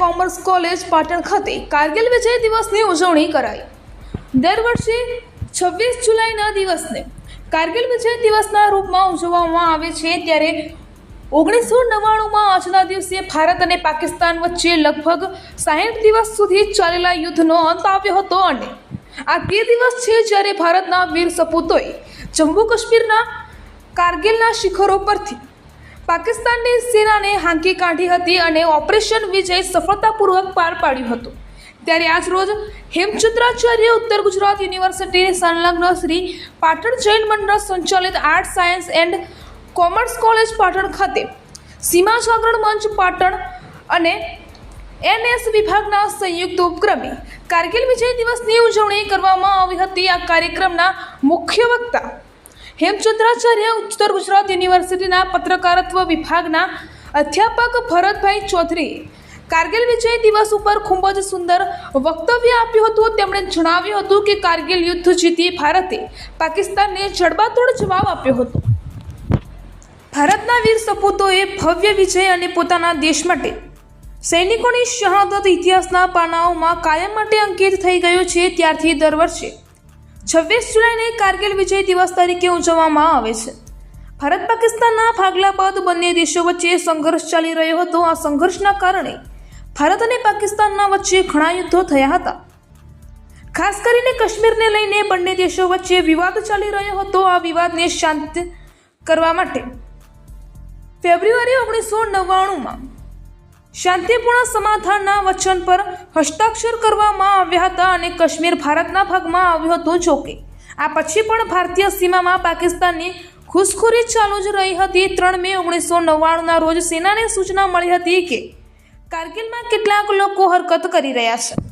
Commerce college Patan ખાતે કારગિલ વિજય દિવસની ઉજવણી કરાઈ. દર વર્ષે છવ્વીસ જુલાઈના દિવસને કારગિલ વિજય દિવસના રૂપમાં ઉજવવામાં આવે છે ત્યારે ઓગણીસો નવ્વાણુંમાં આજના દિવસે ભારત અને પાકિસ્તાન વચ્ચે લગભગ સાહીઠ દિવસ સુધી ચાલેલા યુદ્ધનો અંત આવ્યો હતો અને આ તે દિવસ છે જ્યારે ભારતના વીર સપૂતોએ જમ્મુ કાશ્મીરના કારગિલના શિખરો પરથી પાકિસ્તાનની સેનાને હાંકી કાઢી હતી અને ઓપરેશન વિજય સફળતાપૂર્વક પાર પાડ્યું હતું. ત્યારે આજ રોજ હેમચંદ્રાચાર્ય ઉત્તર ગુજરાત યુનિવર્સિટી સંલગ્ન શ્રી પાટણ જૈન મંડળ સંચાલિત art science and commerce college Patan ખાતે સીમા જાગરણ મંચ પાટણ અને એનએસ વિભાગના સંયુક્ત ઉપક્રમે કારગિલ વિજય દિવસની ઉજવણી કરવામાં આવી હતી. આ કાર્યક્રમના મુખ્ય વક્તા હેમચંદ્રાચાર્ય ઉત્તર ગુજરાત યુનિવર્સિટીના પત્રકારત્વ વિભાગના અધ્યાપક ભરતભાઈ ચૌધરી કારગિલ વિજય દિવસ ઉપર ખૂબ જ સુંદર વક્તવ્ય આપ્યું હતું. તેમણે જણાવ્યું હતું કે કારગિલ યુદ્ધ જીતી ભારતે પાકિસ્તાનને જડબાતોડ જવાબ આપ્યો હતો. ભારતના વીર સપૂતોએ ભવ્ય વિજય અને પોતાના દેશ માટે સૈનિકોની શહાદત ઇતિહાસના પાનાઓમાં કાયમ માટે અંકિત થઈ ગયો છે. ત્યારથી દર વર્ષે છવ્વીસ જુલાઈને કારગિલ વિજય દિવસ તરીકે ઉજવવામાં આવે છે. ભારત પાકિસ્તાનના ભાગલા બાદ બંને દેશો વચ્ચે સંઘર્ષ ચાલી રહ્યો હતો. આ સંઘર્ષના કારણે ભારત અને પાકિસ્તાનના વચ્ચે ઘણા યુદ્ધો થયા હતા. ખાસ કરીને કાશ્મીરને લઈને બંને દેશો વચ્ચે વિવાદ ચાલી રહ્યો હતો. આ વિવાદને શાંત કરવા માટે ફેબ્રુઆરી ઓગણીસો નવ્વાણુંમાં શાંતિપૂર્ણ સમાધાનના વચન પર હસ્તાક્ષર કરવામાં આવ્યા હતા અને કાશ્મીર ભારતના ભાગમાં આવ્યું હતું જોકે. આ પછી પણ ભારતીય સીમામાં પાકિસ્તાનની ઘૂસખોરી ચાલુ જ રહી હતી. ત્રણ મે ઓગણીસો નવ્વાણુંના રોજ સેનાને સૂચના મળી હતી કે, કારગિલમાં કેટલાક લોકો હરકત કરી રહ્યા છે.